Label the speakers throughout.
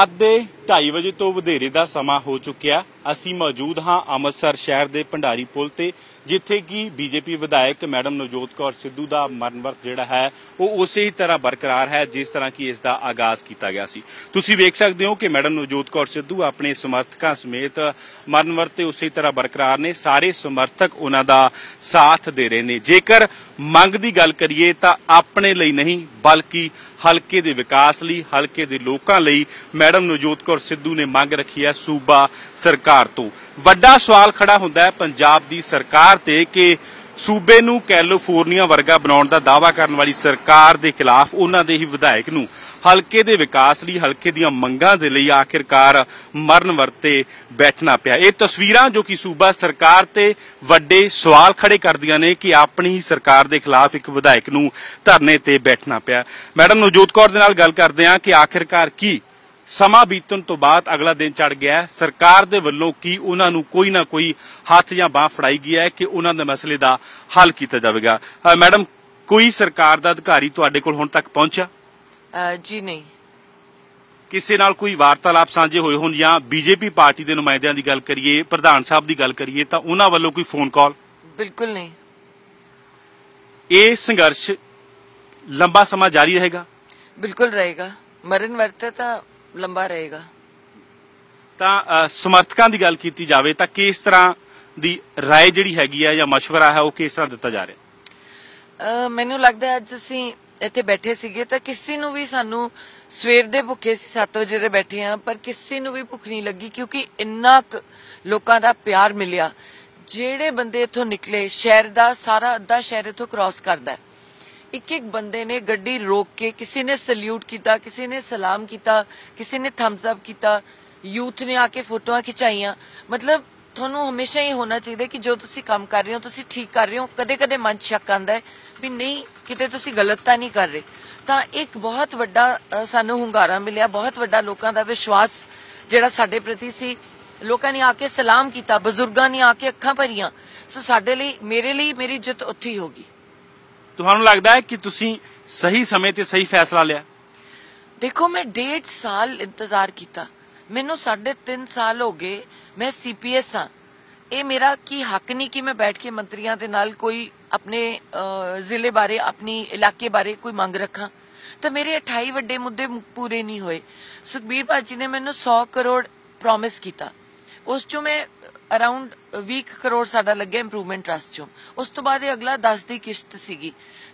Speaker 1: ਰਾਤ ਦੇ 2:30 ਵਜੇ ਤੋਂ ਵਧੇਰੇ ਦਾ ਸਮਾਂ ਹੋ ਚੁੱਕਿਆ। ਅਸੀਂ ਮੌਜੂਦ ਹਾਂ ਅੰਮ੍ਰਿਤਸਰ ਸ਼ਹਿਰ ਦੇ ਭੰਡਾਰੀ ਪੁਲ ਤੇ, ਜਿੱਥੇ ਕਿ ਬੀਜੇਪੀ ਵਿਧਾਇਕ ਮੈਡਮ ਨਵਜੋਤ ਕੌਰ ਸਿੱਧੂ ਦਾ ਮਰਨਵਰਤ ਜਿਹੜਾ ਹੈ, ਉਹ ਉਸੇ ਹੀ ਤਰ੍ਹਾਂ ਬਰਕਰਾਰ ਹੈ ਜਿਸ ਤਰ੍ਹਾਂ ਕਿ ਇਸ ਦਾ ਆਗਾਜ਼ ਕੀਤਾ ਗਿਆ ਸੀ। ਤੁਸੀਂ ਵੇਖ ਸਕਦੇ ਹੋ ਕਿ ਮੈਡਮ ਨਵਜੋਤ ਕੌਰ ਸਿੱਧੂ ਆਪਣੇ ਸਮਰਥਕਾਂ ਸਮੇਤ ਮਰਨਵਰਤ ਤੇ ਉਸੇ ਤਰ੍ਹਾਂ ਬਰਕਰਾਰ ਨੇ। ਸਾਰੇ ਸਮਰਥਕ ਉਹਨਾਂ ਦਾ ਸਾਥ ਦੇ ਰਹੇ ਨੇ। ਜੇਕਰ ਮੰਗ ਦੀ ਗੱਲ ਕਰੀਏ ਤਾਂ ਆਪਣੇ ਲਈ ਨਹੀਂ, ਬਲਕਿ ਹਲਕੇ ਦੇ ਵਿਕਾਸ ਲਈ, ਹਲਕੇ ਦੇ ਲੋਕਾਂ ਲਈ ਮੈਡਮ ਨਵਜੋਤ ਕੌਰ ਸਿੱਧੂ ਨੇ ਮੰਗ ਰੱਖੀ ਹੈ ਸੂਬਾ ਸਰਕਾਰ ਤੋਂ। ਵੱਡਾ ਸਵਾਲ ਖੜਾ ਹੁੰਦਾ ਹੈ ਪੰਜਾਬ ਦੀ ਸਰਕਾਰ ਤੇ ਕਿ ਸੂਬੇ ਨੂੰ ਕੈਲੀਫੋਰਨੀਆ ਵਰਗਾ ਬਣਾਉਣ ਦਾ ਦਾਅਵਾ ਕਰਨ ਵਾਲੀ ਸਰਕਾਰ ਦੇ ਖਿਲਾਫ ਉਹਨਾਂ ਦੇ ਹੀ ਵਿਧਾਇਕ ਨੂੰ ਹਲਕੇ ਦੇ ਵਿਕਾਸ ਲਈ, ਹਲਕੇ ਦੀਆਂ ਮੰਗਾਂ ਦੇ ਲਈ ਆਖਿਰਕਾਰ ਮਰਨ ਵਰਤੇ ਬੈਠਣਾ ਪਿਆ। ਇਹ ਤਸਵੀਰਾਂ ਜੋ ਕਿ ਸੂਬਾ ਸਰਕਾਰ ਤੇ ਵੱਡੇ ਸਵਾਲ ਖੜੇ ਕਰਦੀਆਂ ਨੇ ਕਿ ਆਪਣੀ ਹੀ ਸਰਕਾਰ ਦੇ ਖਿਲਾਫ ਇੱਕ ਵਿਧਾਇਕ ਨੂੰ ਧਰਨੇ ਤੇ ਬੈਠਣਾ ਪਿਆ। ਮੈਡਮ, ਨਵਜੋਤ ਕੌਰ ਦੇ ਨਾਲ ਗੱਲ ਕਰਦੇ ਹਾਂ ਕਿ ਆਖਿਰਕਾਰ ਕੀ ਸਮਾਂ ਬੀਤਣ ਤੋਂ ਬਾਅਦ ਅਗਲਾ ਦਿਨ ਚੜ ਗਿਆ। ਸਰਕਾਰ ਦੇ ਵੱਲੋਂ ਕੀ ਉਹਨਾਂ ਨੂੰ ਕੋਈ ਨਾ ਕੋਈ ਹੱਥ ਜਾਂ ਬਾਹ ਫੜਾਈ ਗਿਆ ਹੈ ਕਿ ਉਹਨਾਂ ਦੇ ਮਸਲੇ ਦਾ ਹੱਲ ਕੀਤਾ ਜਾਵੇਗਾ? ਮੈਡਮ ਕੋਈ ਸਰਕਾਰ ਦਾ ਅਧਿਕਾਰੀ ਤੁਹਾਡੇ ਕੋਲ ਹੁਣ ਤੱਕ ਪਹੁੰਚਿਆ?
Speaker 2: ਜੀ ਨਹੀਂ।
Speaker 1: ਕਿਸੇ ਨਾਲ ਕੋਈ ਵਾਰਤਾਲਾਪ ਸਾਂਝੇ ਹੋਏ ਹੋਣ ਜਾਂ ਬੀਜੇਪੀ ਪਾਰਟੀ ਦੇ ਨੁਮਾਇੰਦਿਆਂ ਦੀ ਗੱਲ ਕਰੀਏ ਪ੍ਰਧਾਨ ਸਾਹਿਬ ਦੀ ਗੱਲ ਕਰੀਏ ਤਾਂ ਉਹਨਾਂ ਵੱਲੋਂ ਕੋਈ ਫੋਨ ਕਾਲ
Speaker 2: ਬਿਲਕੁਲ ਨਹੀਂ।
Speaker 1: ਇਹ ਸੰਘਰਸ਼ ਲੰਬਾ ਸਮਾਂ ਜਾਰੀ ਰਹੇਗਾ?
Speaker 2: ਬਿਲਕੁਲ ਰਹੇਗਾ। ਮਰਨ ਵਰਤੇ ਤਾਂ ਲੰਬਾ ਰਹੇਗਾ
Speaker 1: ਤਾਂ ਅ, ਸਮਰਥਕਾਂ ਦੀ ਗੱਲ ਕੀਤੀ ਜਾਵੇ ਤਾਂ ਕਿਸ ਤਰ੍ਹਾਂ ਦੀ رائے ਜਿਹੜੀ ਹੈਗੀ ਹੈ ਜਾਂ مشورہ ਹੈ ਉਹ ਕਿਸ ਤਰ੍ਹਾਂ ਦਿੱਤਾ ਜਾ ਰਿਹਾ
Speaker 2: ਅ, ਮੈਨੂੰ ਲੱਗਦਾ ਹੈ ਅੱਜ ਅਸੀਂ ਇੱਥੇ ਬੈਠੇ ਸੀਗੇ ਤਾਂ ਕਿਸੇ ਨੂੰ ਵੀ ਸਾਨੂੰ ਸਵੇਰ ਦੇ ਭੁੱਖੇ ਸੀ 7 ਵਜੇ ਦੇ ਬੈਠੇ ਆ ਪਰ ਕਿਸੇ ਨੂੰ ਵੀ ਭੁੱਖ ਨਹੀਂ ਲੱਗੀ ਕਿਉਂਕਿ ਇੰਨਾ ਕੁ ਲੋਕਾਂ ਦਾ ਪਿਆਰ ਮਿਲਿਆ ਜਿਹੜੇ ਬੰਦੇ ਇੱਥੋਂ ਨਿਕਲੇ ਸ਼ਹਿਰ ਦਾ ਸਾਰਾ ਅੱਧਾ ਸ਼ਹਿਰ ਇੱਥੋਂ ਕ੍ਰਾਸ ਕਰਦਾ ਹੈ ਇੱਕ ਇੱਕ ਬੰਦੇ ਨੇ ਗੱਡੀ ਰੋਕ ਕੇ ਕਿਸੇ ਨੇ ਸਲੂਟ ਕੀਤਾ, ਕਿਸੇ ਨੇ ਸਲਾਮ ਕੀਤਾ, ਕਿਸੇ ਨੇ ਥੰਬਸ ਅਪ ਕੀਤਾ, ਯੂਥ ਨੇ ਆ ਕੇ ਫੋਟੋਆਂ ਖਿਚਾਈਆਂ। ਮਤਲਬ ਤੁਹਾਨੂੰ ਹਮੇਸ਼ਾ ਹੀ ਹੋਣਾ ਚਾਹੀਦਾ ਕਿ ਜੋ ਤੁਸੀਂ ਕੰਮ ਕਰ ਰਹੇ ਹੋ, ਤੁਸੀਂ ਠੀਕ ਕਰ ਰਹੇ ਹੋ, ਕਦੇ-ਕਦੇ ਮਨ 'ਚ ਸ਼ੱਕ ਆਉਂਦਾ ਹੈ ਵੀ ਨਹੀਂ, ਕਿਤੇ ਤੁਸੀਂ ਗਲਤ ਤਾਂ ਨਹੀਂ ਕਰ ਰਹੇ। ਤਾਂ ਇੱਕ ਬਹੁਤ ਵੱਡਾ ਸਾਨੂੰ ਹੁੰਗਾਰਾ ਮਿਲਿਆ, ਬਹੁਤ ਵੱਡਾ ਲੋਕਾਂ ਦਾ ਵਿਸ਼ਵਾਸ ਜਿਹੜਾ ਸਾਡੇ ਪ੍ਰਤੀ ਸੀ। ਲੋਕਾਂ ਨੇ ਆ ਕੇ ਸਲਾਮ ਕੀਤਾ, ਬਜ਼ੁਰਗਾਂ ਨੇ ਆ ਕੇ ਅੱਖਾਂ ਭਰੀਆਂ। ਸੋ ਸਾਡੇ ਲਈ, ਮੇਰੇ ਲਈ ਮੇਰੀ ਜਿੱਤ ਉੱਥੇ ਹੀ ਹੋਗੀ
Speaker 1: ਤੁਹਾਨੂੰ ਲੱਗਦਾ ਹੈ ਕਿ ਤੁਸੀਂ ਸਹੀ ਸਮੇਂ ਤੇ ਸਹੀ ਫੈਸਲਾ ਲਿਆ?
Speaker 2: ਦੇਖੋ, ਮੈਂ ਡੇਢ ਸਾਲ ਇੰਤਜ਼ਾਰ ਕੀਤਾ। ਮੈਨੂੰ 3.5 ਸਾਲ ਹੋ ਗਏ, ਮੈਂ ਸੀਪੀਐਸ ਹਾਂ। ਇਹ ਮੇਰਾ ਕੀ ਹੱਕ ਨਹੀਂ ਕਿ ਮੈਂ ਬੈਠ ਕੇ ਮੰਤਰੀਆਂ ਦੇ ਨਾਲ ਕੋਈ ਆਪਣੇ ਜ਼ਿਲ੍ਹੇ ਬਾਰੇ, ਆਪਣੀ ਇਲਾਕੇ ਬਾਰੇ ਕੋਈ ਮੰਗ ਰੱਖਾਂ। ਤਾਂ ਮੇਰੇ 28 ਵੱਡੇ ਮੁੱਦੇ ਪੂਰੇ ਨਹੀਂ ਹੋਏ। ਸੁਖਬੀਰ ਭਾਜੀ ਨੇ ਮੈਨੂੰ 100 ਕਰੋੜ ਪ੍ਰੋਮਿਸ ਕੀਤਾ। ਉਸ ਚੋਂ ਮੈਂ ਅਰਾਊਂਡ 20 ਕਰੋੜ ਸਾਡਾ ਲੱਗਿਆ ਇੰਪਰੂਵਮੈਂਟ ਟਰਸਟ ਚੋਂ। ਉਸ ਤੋਂ ਬਾਅਦ ਇਹ ਅਗਲਾ 10 ਦੀ ਕਿਸ਼ਤ ਸੀਗੀ।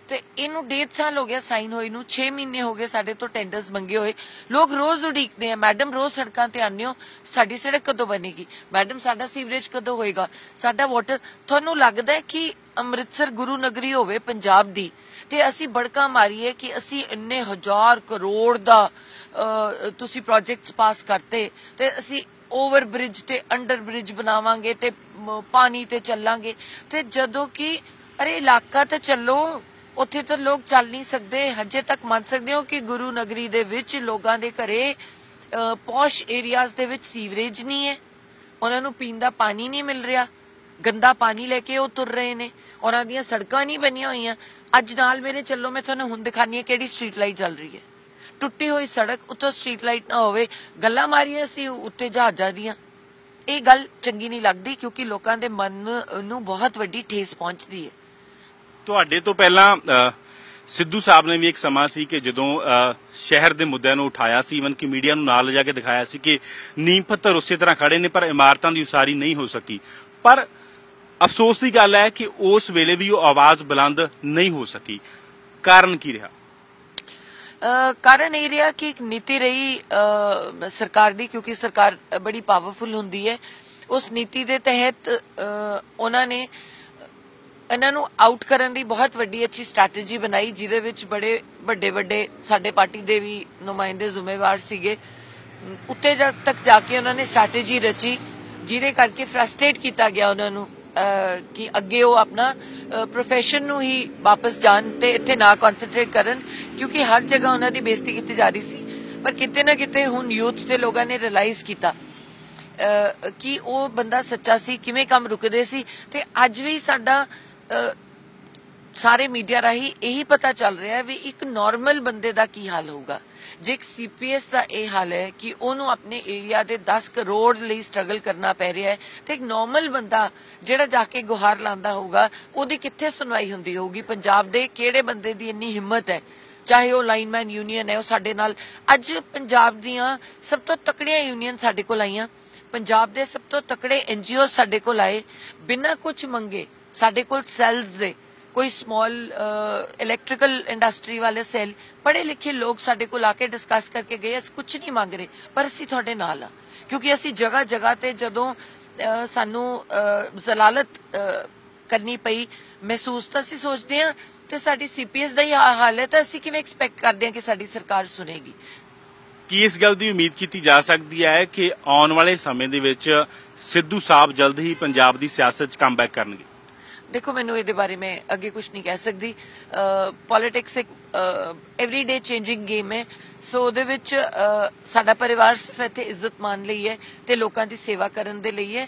Speaker 2: ਤੇ ਇਹਨੂੰ ਡੇਢ ਸਾਲ ਹੋ ਗਿਆ ਸਾਈਨ ਹੋਈ ਨੂੰ 6 ਮਹੀਨੇ ਹੋ ਗਏ ਸਾਡੇ ਤੋਂ ਟੈਂਡਰਸ ਮੰਗੇ ਹੋਏ। ਲੋਕ ਰੋਜ਼ ਉਡੀਕਦੇ ਆ ਮੈਡਮ ਰੋਜ਼ ਸੜਕਾਂ ਤੇ ਆਉਂਦੇ ਹੋ ਸਾਡੀ ਸੜਕ ਕਦੋਂ ਬਣੇਗੀ? ਮੈਡਮ ਸਾਡਾ ਸੀਵਰੇਜ ਕਦੋਂ ਹੋਏਗਾ? ਸਾਡਾ ਵਾਟਰ ਤੁਹਾਨੂੰ ਲੱਗਦਾ ਹੈ ਕਿ ਅੰਮ੍ਰਿਤਸਰ ਗੁਰੂ ਨਗਰੀ ਹੋਵੇ ਪੰਜਾਬ ਦੀ ਤੇ ਅਸੀਂ ਬੜਕਾ ਮਾਰੀਏ ਕਿ ਅਸੀਂ ਇੰਨੇ ਹਜ਼ਾਰ ਕਰੋੜ ਦਾ ਅਹ, ਤੁਸੀਂ ਪ੍ਰੋਜੈਕਟਸ ਪਾਸ ਕਰਤੇ ਤੇ ਅਸੀਂ ਓਵਰ ਬ੍ਰਿਜ ਤੇ ਅੰਡਰ ਬ੍ਰਿਜ ਬਣਾਵਾਂਗੇ ਤੇ ਪਾਣੀ ਤੇ ਚੱਲਾਂਗੇ। ਤੇ ਜਦੋਂ ਕਿ, ਅਰੇ, ਇਲਾਕਾ ਤੇ ਚੱਲੋ, ਉੱਥੇ ਤਾਂ ਲੋਕ ਚੱਲ ਨਹੀਂ ਸਕਦੇ, ਹਜੇ ਤੱਕ ਮੰਨ ਸਕਦੇ ਹੋ ਕਿ ਗੁਰੂ ਨਗਰੀ ਦੇ ਵਿੱਚ ਲੋਕਾਂ ਦੇ ਘਰੇ ਪੌਸ਼ ਏਰੀਆਜ਼ ਦੇ ਵਿੱਚ ਸੀਵਰੇਜ ਨਹੀਂ ਹੈ। ਉਹਨਾਂ ਨੂੰ ਪੀਣ ਦਾ ਪਾਣੀ ਨਹੀਂ ਮਿਲ ਰਿਹਾ। ਗੰਦਾ ਪਾਣੀ ਲੈ ਕੇ ਉਹ ਤੁਰ ਰਹੇ ਨੇ। ਉਹਨਾਂ ਦੀਆਂ ਸੜਕਾਂ ਨਹੀਂ ਬਣੀਆਂ ਹੋਈਆਂ। ਅੱਜ ਨਾਲ ਮੇਰੇ ਚੱਲੋ, ਮੈਂ ਤੁਹਾਨੂੰ ਹੁਣ ਦਿਖਾਣੀ ਹੈ ਕਿਹੜੀ ਸਟਰੀਟ ਲਾਈਟ ਚੱਲ ਰਹੀ ਹੈ। ਟੁੱਟੀ ਹੋਈ ਸੜਕ, ਉੱਤੋਂ ਸਟਰੀਟ ਲਾਈਟ ਨਾ ਹੋਵੇ, ਗੱਲਾਂ ਮਾਰੀਆਂ ਸੀ ਉੱਤੇ ਜਹਾਜ਼ਾਂ ਦੀਆਂ। ਇਹ ਗੱਲ ਚੰਗੀ ਨਹੀਂ ਲੱਗਦੀ ਕਿਉਂਕਿ ਲੋਕਾਂ ਦੇ ਮਨ ਨੂੰ ਬਹੁਤ ਵੱਡੀ ਠੇਸ ਪਹੁੰਚਦੀ ਹੈ।
Speaker 1: ਤੁਹਾਡੇ ਤੋਂ ਪਹਿਲਾਂ ਸਿੱਧੂ ਸਾਹਿਬ ਨੇ ਵੀ ਇੱਕ ਸਮਾਂ ਸੀ ਕਿ ਜਦੋਂ ਸ਼ਹਿਰ ਦੇ ਮੁੱਦਿਆਂ ਨੂੰ ਉਠਾਇਆ ਸੀ ਇਵਨ ਕਿ ਮੀਡੀਆ ਨੂੰ ਨਾਲ ਲਿਜਾ ਕੇ ਦਿਖਾਇਆ ਸੀ ਕਿ ਨੀਂਹ ਪੱਥਰ ਉਸੇ ਤਰ੍ਹਾਂ ਖੜੇ ਨੇ, ਪਰ ਇਮਾਰਤਾਂ ਦੀ ਉਸਾਰੀ ਨਹੀਂ ਹੋ ਸਕੀ। ਪਰ ਅਫਸੋਸ ਦੀ ਗੱਲ ਹੈ ਕਿ ਉਸ ਵੇਲੇ ਵੀ ਉਹ ਆਵਾਜ਼ ਬੁਲੰਦ ਨਹੀਂ ਹੋ ਸਕੀ। ਕਾਰਨ ਕੀ ਰਿਹਾ?
Speaker 2: ਕਾਰਨ ਇਹ ਰਿਹਾ ਕਿ ਇੱਕ ਨੀਤੀ ਰਹੀ ਸਰਕਾਰ ਦੀ ਕਿਉਂਕਿ ਸਰਕਾਰ ਬੜੀ ਪਾਵਰਫੁਲ ਹੁੰਦੀ ਹੈ। ਉਸ ਨੀਤੀ ਦੇ ਤਹਿਤ ਅ, ਉਹਨਾਂ ਨੇ ਇਹਨਾਂ ਨੂੰ ਆਊਟ ਕਰਨ ਦੀ ਬਹੁਤ ਵੱਡੀ ਅੱਛੀ ਸਟ੍ਰੈਟਜੀ ਬਣਾਈ ਜਿਹਦੇ ਵਿੱਚ ਬੜੇ ਵੱਡੇ ਵੱਡੇ ਸਾਡੇ ਪਾਰਟੀ ਦੇ ਵੀ ਨੁਮਾਇੰਦੇ ਜ਼ਿੰਮੇਵਾਰ ਸੀਗੇ। ਅਮ, ਉੱਤੇ ਜਾ- ਤੱਕ ਜਾ ਕੇ ਉਹਨਾਂ ਨੇ ਸਟ੍ਰੈਟਜੀ ਰਚੀ ਜਿਹਦੇ ਕਰਕੇ ਫਰਸਟ੍ਰੇਟ ਕੀਤਾ ਗਿਆ ਉਹਨਾਂ ਨੂੰ। ਕਿ ਅੱਗੇ ਉਹ ਆਪਣਾ ਪ੍ਰੋਫੈਸ਼ਨ ਨੂੰ ਹੀ ਵਾਪਸ ਜਾਣ ਤੇ ਇੱਥੇ ਨਾ ਕਨਸੈਂਟਰੇਟ ਕਰਨ, ਕਿਉਂਕਿ ਹਰ ਜਗ੍ਹਾ ਉਹਨਾਂ ਦੀ ਬੇਇੱਜ਼ਤੀ ਕੀਤੀ ਜਾ ਰਹੀ ਸੀ। ਪਰ ਕਿਤੇ ਨਾ ਕਿਤੇ ਹੁਣ ਯੂਥ ਤੇ ਲੋਕਾਂ ਨੇ ਰਿਅਲਾਈਜ਼ ਕੀਤਾ ਕਿ ਉਹ ਬੰਦਾ ਸੱਚਾ ਸੀ, ਕਿਵੇਂ ਕੰਮ ਰੁਕਦੇ ਸੀ, ਤੇ ਅੱਜ ਵੀ ਸਾਡਾ ਸਾਰੇ ਮੀਡੀਆ ਰਾਹੀਂ ਇਹੀ ਪਤਾ ਚੱਲ ਰਿਹਾ ਹੈ ਵੀ ਇੱਕ ਨਾਰਮਲ ਬੰਦੇ ਦਾ ਕੀ ਹਾਲ ਹੋਊਗਾ। ਜੇ ਇੱਕ ਸੀਪੀਐਸ ਦਾ ਇਹ ਹਾਲ ਹੈ ਕਿ ਉਹਨੂੰ ਆਪਣੇ ਏਰੀਆ ਦੇ 10 ਕਰੋੜ ਲਈ ਸਟਰਗਲ ਕਰਨਾ ਪੈ ਰਿਹਾ ਹੈ, ਤੇ ਇੱਕ ਨਾਰਮਲ ਬੰਦਾ ਜਿਹੜਾ ਜਾ ਕੇ ਗੁਹਾਰ ਲਾਂਦਾ ਹੋਊਗਾ, ਉਹਦੀ ਕਿੱਥੇ ਸੁਣਵਾਈ ਹੁੰਦੀ ਹੋਊਗੀ? ਪੰਜਾਬ ਦੇ ਕਿਹੜੇ ਬੰਦੇ ਦੀ ਇੰਨੀ ਹਿੰਮਤ ਹੈ? ਚਾਹੇ ਉਹ ਲਾਈਨਮੈਨ ਯੂਨੀਅਨ ਹੈ, ਉਹ ਸਾਡੇ ਨਾਲ। ਅੱਜ ਪੰਜਾਬ ਦੀਆਂ ਸਭ ਤੋਂ ਤਕੜੀਆਂ ਯੂਨੀਅਨ ਸਾਡੇ ਕੋਲ ਆਈਆਂ। ਪੰਜਾਬ ਦੇ ਸਭ ਤੋਂ ਤਕੜੇ ਐਨਜੀਓ ਸਾਡੇ ਕੋਲ ਆਏ। ਬਿਨਾਂ ਕੁਝ ਮੰਗੇ ਸਾਡੇ ਕੋਲ ਸੈਲਸ ਦੇ। ਕੋਈ ਸਮਾਲ ਇਲੈਕਟ੍ਰੀਕਲ ਇੰਡਸਟਰੀ ਵਾਲੇ ਸੈੱਲ ਪੜ੍ਹੇ ਲਿਖੇ ਲੋਕ ਸਾਡੇ ਕੋਲ ਆ ਕੇ ਡਿਸਕਸ ਕਰਕੇ ਗਏ ਅਸੀਂ ਕੁਝ ਨਹੀਂ ਮੰਗ ਰਹੇ ਪਰ ਅਸੀਂ ਤੁਹਾਡੇ ਨਾਲ ਆ। ਕਿਉਂਕਿ ਅਸੀਂ ਜਗ੍ਹਾ ਜਗ੍ਹਾ ਤੇ ਜਦੋਂ ਅਹ, ਸਾਨੂੰ ਜ਼ਲਾਲਤ ਕਰਨੀ ਪਈ ਮਹਿਸੂਸ ਤਾਂ ਅਸੀਂ ਸੋਚਦੇ ਹਾਂ ਤੇ ਸਾਡੀ ਸੀਪੀਐਸ ਦਾ ਹੀ ਆਹ ਹਾਲ ਹੈ ਤਾਂ ਅਸੀਂ ਕਿਵੇਂ ਐਕਸਪੈਕਟ ਕਰਦੇ ਹਾਂ ਕਿ ਸਾਡੀ ਸਰਕਾਰ ਸੁਣੇਗੀ?
Speaker 1: ਕੀ ਇਸ ਗੱਲ ਦੀ ਉਮੀਦ ਕੀਤੀ ਜਾ ਸਕਦੀ ਹੈ ਕਿ ਆਉਣ ਵਾਲੇ ਸਮੇਂ ਦੇ ਵਿੱਚ ਸਿੱਧੂ ਸਾਹਿਬ ਜਲਦ ਹੀ ਪੰਜਾਬ ਦੀ ਸਿਆਸਤ 'ਚ ਕਮਬੈਕ ਕਰਨਗੇ?
Speaker 2: ਦੇਖੋ, ਮੈਨੂੰ ਇਹਦੇ ਬਾਰੇ ਮੈਂ ਅੱਗੇ ਕੁਝ ਨਹੀਂ ਕਹਿ ਸਕਦੀ। ਪੋਲਿਟਿਕਸ ਇੱਕ ਐਵਰੀਡੇ ਚੇਂਜਿੰਗ ਗੇਮ ਹੈ। ਸੋ ਉਹਦੇ ਵਿੱਚ ਸਾਡਾ ਪਰਿਵਾਰ ਸਿਰਫ ਇੱਥੇ ਇੱਜ਼ਤ ਮਾਨ ਲਈ ਹੈ ਤੇ ਲੋਕਾਂ ਦੀ ਸੇਵਾ ਕਰਨ ਦੇ ਲਈ ਹੈ।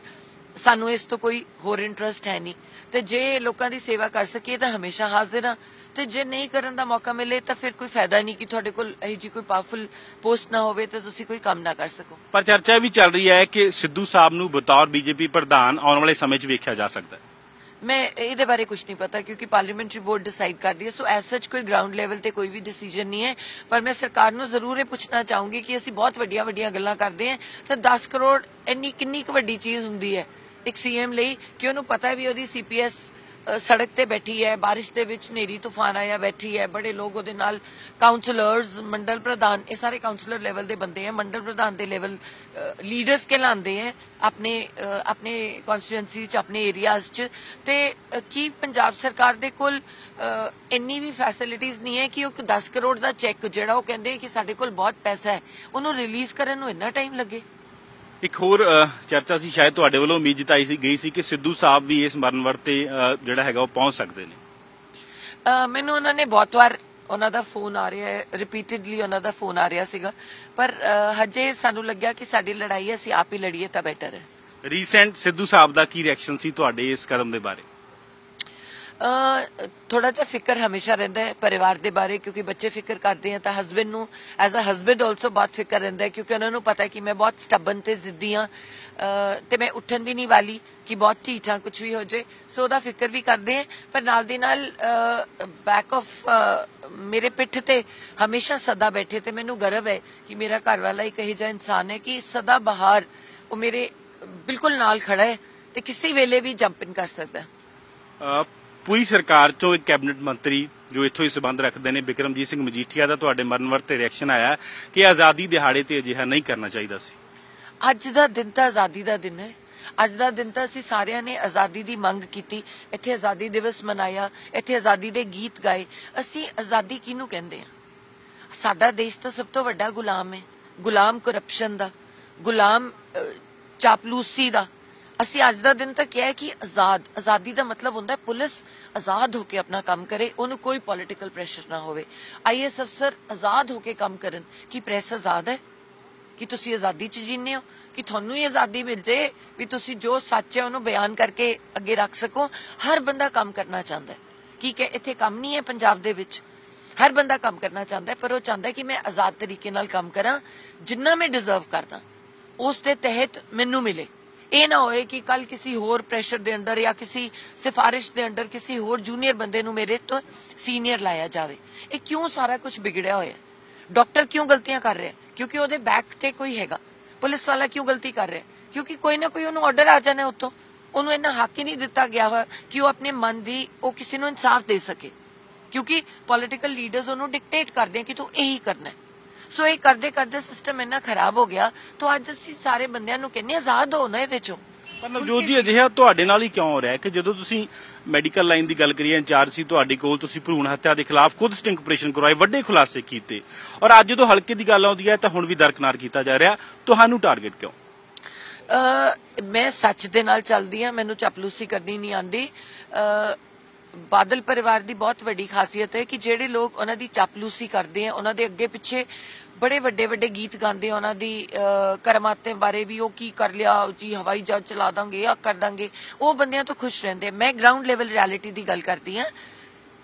Speaker 2: ਸਾਨੂੰ ਇਸ ਤੋਂ ਕੋਈ ਹੋਰ ਇੰਟਰਸਟ ਹੈ ਨਹੀਂ। ਤੇ ਜੇ ਲੋਕਾਂ ਦੀ ਸੇਵਾ ਕਰ ਸਕੀਏ ਤਾਂ ਹਮੇਸ਼ਾ ਹਾਜ਼ਰ ਹਾਂ। ਤੇ ਜੇ ਨਹੀਂ ਕਰਨ ਦਾ ਮੌਕਾ ਮਿਲੇ ਤਾਂ ਫਿਰ ਕੋਈ ਫਾਇਦਾ ਨਹੀਂ ਕਿ ਤੁਹਾਡੇ ਕੋਲ ਇਹ ਜੀ ਕੋਈ ਪਾਵਰਫੁਲ ਪੋਸਟ ਨਾ ਹੋਵੇ ਤਾਂ ਤੁਸੀਂ ਕੋਈ ਕੰਮ ਨਾ ਕਰ ਸਕੋ।
Speaker 1: ਪਰ ਚਰਚਾ ਵੀ ਚੱਲ ਰਹੀ ਹੈ ਕਿ ਸਿੱਧੂ ਸਾਹਿਬ ਨੂੰ ਬਤੌਰ ਬੀਜੇਪੀ ਪ੍ਰਧਾਨ ਆਉਣ ਵਾਲੇ ਸਮੇਂ 'ਚ ਵੇਖਿਆ ਜਾ ਸਕਦਾ ਹੈ।
Speaker 2: ਮੈਂ ਇਹਦੇ ਬਾਰੇ ਕੁਝ ਨਹੀਂ ਪਤਾ, ਕਿਉਂਕਿ ਪਾਰਲੀਮੈਂਟਰੀ ਬੋਰਡ ਡਿਸਾਈਡ ਕਰਦੀ ਹੈ ਸੋ ਐਸ ਸੱਚ ਕੋਈ ਗਰਾਊਂਡ ਲੈਵਲ ਤੇ ਕੋਈ ਵੀ ਡਿਸੀਜਨ ਨਹੀਂ ਹੈ। ਪਰ ਮੈਂ ਸਰਕਾਰ ਨੂੰ ਜ਼ਰੂਰ ਇਹ ਪੁੱਛਣਾ ਚਾਹੂੰਗੀ ਕਿ ਅਸੀਂ ਬਹੁਤ ਵੱਡੀਆਂ ਵੱਡੀਆਂ ਗੱਲਾਂ ਕਰਦੇ ਹਾਂ, ਤਾਂ 10 ਕਰੋੜ ਇੰਨੀ ਕਿੰਨੀ ਕੁ ਵੱਡੀ ਚੀਜ਼ ਹੁੰਦੀ ਹੈ ਇੱਕ ਸੀਐਮ ਲਈ, ਕਿ ਉਹਨੂੰ ਪਤਾ ਹੈ ਵੀ ਉਹਦੀ ਸੀਪੀਐਸ ਸੜਕ ਤੇ ਬੈਠੀ ਹੈ ਬਾਰਿਸ਼ ਦੇ ਵਿੱਚ ਨੇਰੀ ਤੂਫਾਨ ਆਇਆ ਬੈਠੀ ਹੈ ਬੜੇ ਲੋਕ ਉਹਦੇ ਨਾਲ ਕਾਉਂਸਲਰਸ ਮੰਡਲ ਪ੍ਰਧਾਨ ਇਹ ਸਾਰੇ ਕਾਉਂਸਲਰ ਲੈਵਲ ਦੇ ਬੰਦੇ ਹੈ ਮੰਡਲ ਪ੍ਰਧਾਨ ਦੇ ਲੈਵਲ ਲੀਡਰਸ ਕੇ ਲਾਂਦੇ ਹੈ ਆਪਣੇ ਅ, ਆਪਣੇ ਕਨਸਟੀਟੂਐਂਸੀ ਚ ਆਪਣੇ ਏਰੀਆਜ਼ ਚ। ਤੇ ਕੀ ਪੰਜਾਬ ਸਰਕਾਰ ਦੇ ਕੋਲ ਇੰਨੀ ਵੀ ਫੈਸਿਲਿਟੀਆਂ ਨਹੀਂ ਹੈ ਕਿ ਉਹ 10 ਕਰੋੜ ਦਾ ਚੈੱਕ ਜਿਹੜਾ ਉਹ ਕਹਿੰਦੇ ਕਿ ਸਾਡੇ ਕੋਲ ਬਹੁਤ ਪੈਸਾ ਹੈ ਉਹਨੂੰ ਰਿਲੀਜ਼ ਕਰਨ ਨੂੰ ਇੰਨਾ ਟਾਈਮ ਲੱਗੇ?
Speaker 1: ਇੱਕ ਹੋਰ ਚਰਚਾ ਸੀ ਸ਼ਾਇਦ ਤੁਹਾਡੇ ਵੱਲੋਂ ਉਮੀਦ ਜਤਾਈ ਸੀ ਗਈ ਸੀ ਕਿ ਸਿੱਧੂ ਸਾਹਿਬ ਵੀ ਇਸ ਮਰਨ ਵਰਤ ਤੇ ਜਿਹੜਾ ਹੈਗਾ ਉਹ ਪਹੁੰਚ ਸਕਦੇ ਨੇ।
Speaker 2: ਮੈਨੂੰ ਉਹਨਾਂ ਨੇ ਬਹੁਤ ਵਾਰ ਉਹਨਾਂ ਦਾ ਫੋਨ ਆ ਰਿਹਾ ਹੈ ਰਿਪੀਟਿਡਲੀ ਉਹਨਾਂ ਦਾ ਫੋਨ ਆ ਰਿਹਾ ਸੀਗਾ। ਪਰ ਹਜੇ ਸਾਨੂੰ ਲੱਗਿਆ ਕਿ ਸਾਡੀ ਲੜਾਈ ਅਸੀਂ ਆਪ ਹੀ ਲੜੀਏ ਤਾਂ ਬੈਟਰ ਹੈ।
Speaker 1: ਰੀਸੈਂਟ ਸਿੱਧੂ ਸਾਹਿਬ ਦਾ ਕੀ ਰਿਐਕਸ਼ਨ ਸੀ ਤੁਹਾਡੇ ਇਸ ਕਦਮ ਦੇ ਬਾਰੇ?
Speaker 2: ਥੋੜਾ ਜਿਹਾ ਫਿਕਰ ਹਮੇਸ਼ਾ ਰਹਿੰਦਾ ਹੈ ਪਰਿਵਾਰ ਦੇ ਬਾਰੇ, ਕਿਉਂਕਿ ਬੱਚੇ ਫਿਕਰ ਕਰਦੇ ਆ ਤਾਂ ਹਸਬੰਡ ਨੂੰ ਐਜ਼ ਅ ਹਸਬੰਡ ਆਲਸੋ ਬਹੁਤ ਫਿਕਰ ਰਹਿੰਦਾ ਹੈ, ਕਿਉਂਕਿ ਉਹਨਾਂ ਨੂੰ ਪਤਾ ਹੈ ਕਿ ਮੈਂ ਬਹੁਤ ਸਟਬਨ ਤੇ ਜ਼ਿੱਦੀ ਹਾਂ ਤੇ ਮੈਂ ਉੱਠਣ ਵੀ ਨਹੀਂ ਵਾਲੀ ਕਿ ਬਹੁਤ ਢੀਠਾਂ ਕੁਝ ਵੀ ਹੋ ਜੇ ਸੋ ਉਹਦਾ ਫਿਕਰ ਵੀ ਕਰਦੇ ਆ, ਪਰ ਨਾਲ ਦੀ ਨਾਲ ਬੈਕ ਆਫ ਮੇਰੇ ਪਿੱਠ ਤੇ ਹਮੇਸ਼ਾ ਸਦਾ ਬੈਠੇ ਤੇ ਮੈਨੂੰ ਗਰਵ ਹੈ ਕਿ ਮੇਰਾ ਘਰ ਵਾਲਾ ਇੱਕ ਇਹ ਜਿਹਾ ਇਨਸਾਨ ਹੈ ਕਿ ਸਦਾ ਬਹਾਰ ਉਹ ਮੇਰੇ ਬਿਲਕੁਲ ਨਾਲ ਖੜਾ ਹੈ ਤੇ ਕਿਸੇ ਵੇਲੇ ਵੀ ਜੰਪ ਇਨ ਕਰ ਸਕਦਾ ਹੈ।
Speaker 1: ਪੂਰੀ ਸਰਕਾਰ ਚੋਂ ਇੱਕ ਕੈਬਨਿਟ ਮੰਤਰੀ ਜੋ ਇੱਥੋਂ ਹੀ ਸਬੰਧ ਰੱਖਦੇ ਨੇ, ਬਿਕਰਮਜੀਤ ਸਿੰਘ ਮਜੀਠੀਆ ਦਾ ਤੁਹਾਡੇ ਮਰਨ ਵਰਤ ਰਿਐਕਸ਼ਨ ਆਇਆ ਕਿ ਆਜ਼ਾਦੀ ਦਿਹਾੜੇ ਤੇ ਅਜਿਹਾ ਨਹੀਂ ਕਰਨਾ ਚਾਹੀਦਾ ਸੀ।
Speaker 2: ਅੱਜ ਦਾ ਦਿਨ ਤਾਂ ਆਜ਼ਾਦੀ ਦਾ ਦਿਨ ਹੈ। ਅੱਜ ਦਾ ਦਿਨ ਤਾਂ ਅਸੀਂ ਸਾਰਿਆਂ ਨੇ ਆਜ਼ਾਦੀ ਦੀ ਮੰਗ ਕੀਤੀ। ਇੱਥੇ ਆਜ਼ਾਦੀ ਦਿਵਸ ਮਨਾਇਆ, ਇੱਥੇ ਆਜ਼ਾਦੀ ਦੇ ਗੀਤ ਗਾਏ। ਅਸੀਂ ਆਜ਼ਾਦੀ ਕਿਹਨੂੰ ਕਹਿੰਦੇ ਆ ਸਾਡਾ ਦੇਸ਼ ਤਾਂ ਸਭ ਤੋਂ ਵੱਡਾ ਗੁਲਾਮ ਹੈ। ਗੁਲਾਮ ਕਰਪਸ਼ਨ ਦਾ, ਗੁਲਾਮ ਚਾਪਲੂਸੀ ਦਾ। ਅਸੀਂ ਅੱਜ ਦਾ ਦਿਨ ਤਾਂ ਕਿਹਾ ਕਿ ਆਜ਼ਾਦ, ਆਜ਼ਾਦੀ ਦਾ ਮਤਲਬ ਹੁੰਦਾ ਹੈ ਪੁਲਿਸ ਆਜ਼ਾਦ ਹੋ ਕੇ ਆਪਣਾ ਕੰਮ ਕਰੇ, ਉਹਨੂੰ ਕੋਈ ਪੋਲਿਟੀਕਲ ਪ੍ਰੈਸ਼ਰ ਨਾ ਹੋਵੇ। ਆਈਐਸ ਅਫਸਰ ਆਜ਼ਾਦ ਹੋ ਕੇ ਕੰਮ ਕਰਨ, ਕੀ ਪ੍ਰੈਸ ਆਜ਼ਾਦ ਹੈ? ਕਿ ਤੁਸੀਂ ਆਜ਼ਾਦੀ 'ਚ ਜੀਨੇ ਹੋ? ਕਿ ਤੁਹਾਨੂੰ ਹੀ ਆਜ਼ਾਦੀ ਮਿਲ ਜੇ ਵੀ ਤੁਸੀਂ ਜੋ ਸੱਚ ਹੈ ਉਹਨੂੰ ਬਿਆਨ ਕਰਕੇ ਅੱਗੇ ਰੱਖ ਸਕੋ? ਹਰ ਬੰਦਾ ਕੰਮ ਕਰਨਾ ਚਾਹੁੰਦਾ ਹੈ। ਕੀ ਕਿ ਇੱਥੇ ਕੰਮ ਨਹੀਂ ਹੈ ਪੰਜਾਬ ਦੇ ਵਿੱਚ। ਹਰ ਬੰਦਾ ਕੰਮ ਕਰਨਾ ਚਾਹੁੰਦਾ ਹੈ, ਪਰ ਉਹ ਚਾਹੁੰਦਾ ਹੈ ਕਿ ਮੈਂ ਆਜ਼ਾਦ ਤਰੀਕੇ ਨਾਲ ਕੰਮ ਕਰਾਂ, ਜਿੰਨਾ ਮੈਂ ਡਿਜ਼ਰਵ ਕਰਦਾ। ਉਸ ਦੇ ਤਹਿਤ ਮੈਨੂੰ ਮਿਲੇ। ਇਹ ਨਾ ਹੋਏ ਕਿ ਕੱਲ ਕਿਸੇ ਹੋਰ ਪ੍ਰੈਸ਼ਰ ਦੇ ਅੰਡਰ ਜਾਂ ਕਿਸੇ ਸਿਫਾਰਿਸ਼ ਦੇ ਅੰਡਰ ਕਿਸੇ ਹੋਰ ਜੂਨੀਅਰ ਬੰਦੇ ਨੂੰ ਮੇਰੇ ਤੋਂ ਸੀਨੀਅਰ ਲਾਇਆ ਜਾਵੇ। ਇਹ ਕਿਉਂ ਸਾਰਾ ਕੁਝ ਵਿਗੜਿਆ ਹੋਇਆ ਡਾਕਟਰ ਕਿਉਂ ਗਲਤੀਆਂ ਕਰ ਰਿਹਾ ਹੈ? ਕਿਉਂਕਿ ਉਹਦੇ ਬੈਕ ਤੇ ਕੋਈ ਹੈਗਾ। ਪੁਲਿਸ ਵਾਲਾ ਕਿਉਂ ਗਲਤੀ ਕਰ ਰਿਹਾ ਹੈ? ਕਿਉਂਕਿ ਕੋਈ ਨਾ ਕੋਈ ਉਹਨੂੰ ਆਰਡਰ ਆ ਜਾਣਾ ਉੱਤੋਂ ਉਹਨੂੰ ਇੰਨਾ ਹੱਕ ਹੀ ਨਹੀਂ ਦਿੱਤਾ ਗਿਆ ਹੋਇਆ ਕਿ ਉਹ ਆਪਣੇ ਮਨ ਦੀ ਉਹ ਕਿਸੇ ਨੂੰ ਇਨਸਾਫ ਦੇ ਸਕੇ। ਕਿਉਂਕਿ ਪੋਲਿਟੀਕਲ ਲੀਡਰਸ ਉਹਨੂੰ ਡਿਕਟੇਟ ਕਰਦੇ ਆ ਕਿ ਤੂੰ ਇਹੀ ਕਰਨਾ ਹੈ। ਸੋ ਇਹ ਕਰਦੇ ਕਰਦੇ ਸਿਸਟਮ ਇੰਨਾ ਖਰਾਬ ਹੋ ਗਿਆ ਤਾਂ ਅੱਜ ਅਸੀਂ ਸਾਰੇ ਬੰਦਿਆਂ ਨੂੰ ਕਹਿੰਦੇ ਹਾਂ, ਆਜ਼ਾਦ ਹੋ ਨਾ ਇਹਦੇ ਚੋਂ।
Speaker 1: ਪਰ ਨਵਜੋਤ ਜੀ ਅਜਿਹਾ ਤੁਹਾਡੇ ਨਾਲ ਹੀ ਕਿਉਂ ਹੋ ਰਿਹਾ ਕਿ ਜਦੋਂ ਤੁਸੀਂ ਮੈਡੀਕਲ ਲਾਈਨ ਦੀ ਗੱਲ ਕਰੀਏ ਇੰਚਾਰਜ ਸੀ ਤੁਹਾਡੇ ਕੋਲ ਤੁਸੀਂ ਭਰੂਣ ਹੱਤਿਆ ਦੇ ਖਿਲਾਫ ਖੁਦ ਸਟਿੰਗ ਆਪਰੇਸ਼ਨ ਕਰਵਾਏ ਵੱਡੇ ਖੁਲਾਸੇ ਕੀਤੇ। ਔਰ ਅੱਜ ਜਦੋਂ ਹਲਕੇ ਦੀ ਗੱਲ ਆਉਂਦੀ ਹੈ ਤਾਂ ਹੁਣ ਵੀ ਦਰਕਨਾਰ ਕੀਤਾ ਜਾ ਰਿਹਾ। ਤੁਹਾਨੂੰ ਟਾਰਗੇਟ ਕਿਉਂ?
Speaker 2: ਮੈਂ ਸੱਚ ਦੇ ਨਾਲ ਚੱਲਦੀ ਆ ਮੈਨੂੰ ਚਾਪਲੂਸੀ ਕਰਨੀ ਨਹੀਂ ਆਂਦੀ ਬਾਦਲ ਪਰਿਵਾਰ ਦੀ ਬਹੁਤ ਵੱਡੀ ਖਾਸੀਅਤ ਹੈ ਕਿ ਜਿਹੜੇ ਲੋਕ ਉਹਨਾਂ ਦੀ ਚਾਪਲੂਸੀ ਕਰਦੇ ਆ, ਉਹਨਾਂ ਦੇ ਅੱਗੇ ਪਿੱਛੇ ਬੜੇ ਵੱਡੇ ਵੱਡੇ ਗੀਤ ਗਾਉਂਦੇ ਉਹਨਾਂ ਦੀ ਕਰਮਾਤੇ ਬਾਰੇ ਵੀ ਉਹ ਕੀ ਕਰ ਲਿਆ ਜੀ ਹਵਾਈ ਜਹਾਜ਼ ਚਲਾ ਦਾਂਗੇ ਆ ਕਰ ਦਾਂਗੇ, ਉਹ ਬੰਦਿਆਂ ਤੋਂ ਖੁਸ਼ ਰਹਿੰਦੇ ਮੈਂ ਗਰਾਊਂਡ ਲੈਵਲ ਰਿਐਲਿਟੀ ਦੀ ਗੱਲ ਕਰਦੀ ਆ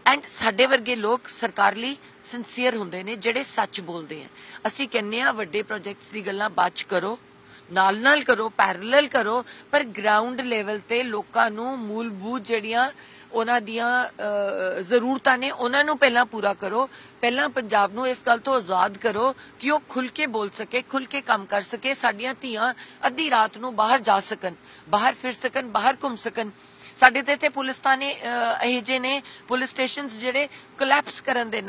Speaker 2: ਐਂਡ ਸਾਡੇ ਵਰਗੇ ਲੋਕ ਸਰਕਾਰ ਲਈ ਸਿੰਸੀਅਰ ਹੁੰਦੇ ਨੇ, ਜਿਹੜੇ ਸੱਚ ਬੋਲਦੇ ਆ। ਅਸੀਂ ਕਹਿੰਨੇ ਆ, ਵੱਡੇ ਪ੍ਰੋਜੈਕਟਸ ਦੀ ਗੱਲਾਂ ਬਾਅਦ 'ਚ ਕਰੋ। ਨਾਲ ਨਾਲ ਕਰੋ ਪੈਰਲਲ ਕਰੋ, ਪਰ ਗਰਾਊਂਡ ਲੈਵਲ ਤੇ ਲੋਕਾਂ ਨੂੰ ਮੂਲਭੂਤ ਜਿਹੜੀਆਂ ਉਹਨਾਂ ਦੀਆਂ ਜ਼ਰੂਰਤਾਂ ਨੇ, ਉਹਨਾਂ ਨੂੰ ਪਹਿਲਾਂ ਪੂਰਾ ਕਰੋ। ਪਹਿਲਾਂ ਪੰਜਾਬ ਨੂੰ ਇਸ ਗੱਲ ਤੋਂ ਆਜ਼ਾਦ ਕਰੋ ਕਿ ਉਹ ਖੁੱਲ ਕੇ ਬੋਲ ਸਕੇ ਖੁੱਲ ਕੇ ਕੰਮ ਕਰ ਸਕੇ, ਸਾਡੀਆਂ ਧੀਆਂ ਅੱਧੀ ਰਾਤ ਨੂੰ ਬਾਹਰ ਜਾ ਸਕਣ, ਬਾਹਰ ਫਿਰ ਸਕਣ, ਬਾਹਰ ਘੁੰਮ ਸਕਣ। ਸਾਡੇ ਤੇ ਇੱਥੇ ਪੁਲਿਸ ਥਾਣੇ ਅਹ, ਇਹੋ ਨੇ ਪੁਲਿਸ ਸਟੇਸ਼ਨਸ ਜਿਹੜੇ ਕੋਲੈਪਸ ਕਰਨ ਦੇ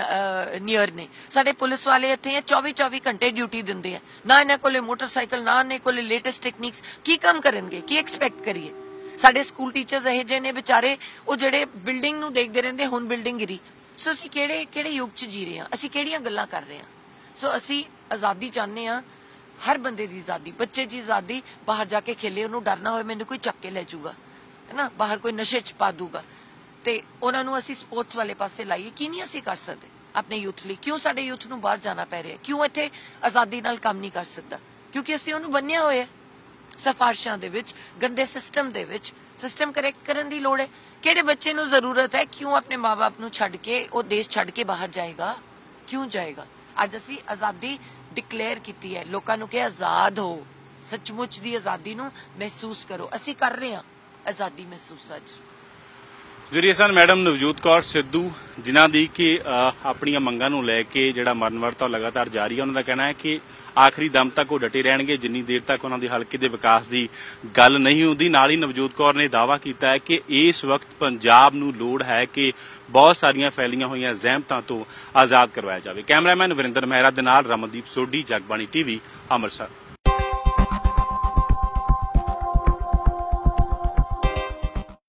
Speaker 2: ਨੀਅਰ ਨੇ। ਸਾਡੇ ਪੁਲਿਸ ਵਾਲੇ ਇੱਥੇ 24 24 ਘੰਟੇ ਡਿਊਟੀ ਦਿੰਦੇ ਆ। ਨਾ ਇਹਨਾਂ ਕੋਲੇ ਮੋਟਰਸਾਈਕਲ ਨਾ ਇਹਨਾਂ ਕੋਲੇ ਲੇਟੈਸਟ ਟੈਕਨੀਕਸ ਕੀ ਕੰਮ ਕਰਨਗੇ? ਕੀ ਐਕਸਪੈਕਟ ਕਰੀਏ? ਸਾਡੇ ਸਕੂਲ ਟੀਚਰਸ ਇਹੋ ਜਿਹੇ ਨੇ ਵਿਚਾਰੇ ਉਹ ਜਿਹੜੇ ਬਿਲਡਿੰਗ ਨੂੰ ਦੇਖਦੇ ਰਹਿੰਦੇ ਹੁਣ ਬਿਲਡਿੰਗ ਗਿਰੀ। ਸੋ ਅਸੀਂ ਕਿਹੜੇ ਕਿਹੜੇ ਯੁੱਗ 'ਚ ਜੀ ਰਹੇ ਹਾਂ ਅਸੀਂ ਕਿਹੜੀਆਂ ਗੱਲਾਂ ਕਰ ਰਹੇ ਹਾਂ ਸੋ ਅਸੀਂ ਆਜ਼ਾਦੀ ਚਾਹੁੰਦੇ ਹਾਂ ਹਰ ਬੰਦੇ ਦੀ ਆਜ਼ਾਦੀ ਬੱਚੇ ਦੀ ਆਜ਼ਾਦੀ ਬਾਹਰ ਜਾ ਕੇ ਖੇਲੇ ਉਹਨੂੰ ਡਰਨਾ ਹੋਵੇ ਮੈਨੂੰ ਕੋਈ ਚੱਕ ਕੇ ਲੈ ਜਾਊਗਾ। ਹੈਨਾ ਬਾਹਰ ਕੋਈ ਨਸ਼ੇ 'ਚ ਪਾ ਦੂਗਾ। ਤੇ ਉਹਨਾਂ ਨੂੰ ਅਸੀਂ ਸਪੋਰਟਸ ਵਾਲੇ ਪਾਸੇ ਲਾਈਏ, ਕੀ ਨਹੀਂ ਅਸੀਂ ਕਰ ਸਕਦੇ? ਆਪਣੇ ਯੂਥ ਲਈ। ਕਿਉਂ ਸਾਡੇ ਯੂਥ ਨੂੰ ਬਾਹਰ ਜਾਣਾ ਪੈ ਰਿਹਾ? ਕਿਉਂ ਇੱਥੇ ਆਜ਼ਾਦੀ ਨਾਲ ਕੰਮ ਨਹੀਂ ਕਰ ਸਕਦਾ? ਕਿਉਂਕਿ ਅਸੀਂ ਉਹਨੂੰ ਬੰਨਿਆ ਹੋਇਆ ਹੈ। ਸਫਾਰਸ਼ਾਂ ਦੇ ਵਿੱਚ, ਗੰਦੇ ਸਿਸਟਮ ਦੇ ਵਿੱਚ। ਸਿਸਟਮ ਕਰੈਕਟ ਕਰਨ ਦੀ ਲੋੜ ਹੈ। ਕਿਹੜੇ ਬੱਚੇ ਨੂੰ ਜ਼ਰੂਰਤ ਹੈ? ਕਿਉਂ ਆਪਣੇ ਮਾਪੇ ਨੂੰ ਛੱਡ ਕੇ, ਉਹ ਦੇਸ਼ ਛੱਡ ਕੇ ਬਾਹਰ ਜਾਏਗਾ? ਕਿਉਂ ਜਾਏਗਾ? ਅੱਜ ਅਸੀਂ ਆਜ਼ਾਦੀ ਡਿਕਲੇਅਰ ਕੀਤੀ ਹੈ। ਲੋਕਾਂ ਨੂੰ ਕਿ ਆਜ਼ਾਦ ਹੋ। ਸੱਚਮੁੱਚ ਦੀ ਆਜ਼ਾਦੀ ਨੂੰ ਮਹਿਸੂਸ ਕਰੋ। ਅਸੀਂ ਕਰ ਰਹੇ ਹਾਂ। ਆਜ਼ਾਦੀ ਮਹਿਸੂਸ ਅੱਜ
Speaker 1: ਜਿਹੜੀ ਸਨ ਮੈਡਮ ਨਵਜੋਤ ਕੌਰ ਸਿੱਧੂ, ਜਿਨ੍ਹਾਂ ਦੀ ਕਿ ਆਪਣੀਆਂ ਮੰਗਾਂ ਨੂੰ ਲੈ ਕੇ ਜਿਹੜਾ ਮਰਨ ਵਰਤਾ ਲਗਾਤਾਰ ਜਾਰੀ ਹੈ ਉਹਨਾਂ ਦਾ ਕਹਿਣਾ ਹੈ ਕਿ ਆਖਰੀ ਦਮ ਤੱਕ ਉਹ ਡਟੇ ਰਹਿਣਗੇ, ਜਿੰਨੀ ਦੇਰ ਤੱਕ ਉਹਨਾਂ ਦੇ ਹਲਕੇ ਦੇ ਵਿਕਾਸ ਦੀ ਗੱਲ ਨਹੀਂ ਹੁੰਦੀ। ਨਾਲ ਹੀ ਨਵਜੋਤ ਕੌਰ ਨੇ ਦਾਅਵਾ ਕੀਤਾ ਹੈ ਕਿ ਇਸ ਵਕਤ ਪੰਜਾਬ ਨੂੰ ਲੋੜ ਹੈ ਕਿ ਬਹੁਤ ਸਾਰੀਆਂ ਫੈਲੀਆਂ ਹੋਈਆਂ ਜ਼ਹਿਮਤਾਂ ਤੋਂ ਆਜ਼ਾਦ ਕਰਵਾਇਆ ਜਾਵੇ। ਕੈਮਰਾਮੈਨ ਵਰਿੰਦਰ ਮਹਿਰਾ ਦੇ ਨਾਲ ਰਮਨਦੀਪ ਸੋਢੀ, ਜਗਬਾਣੀ ਟੀਵੀ, ਅੰਮ੍ਰਿਤਸਰ।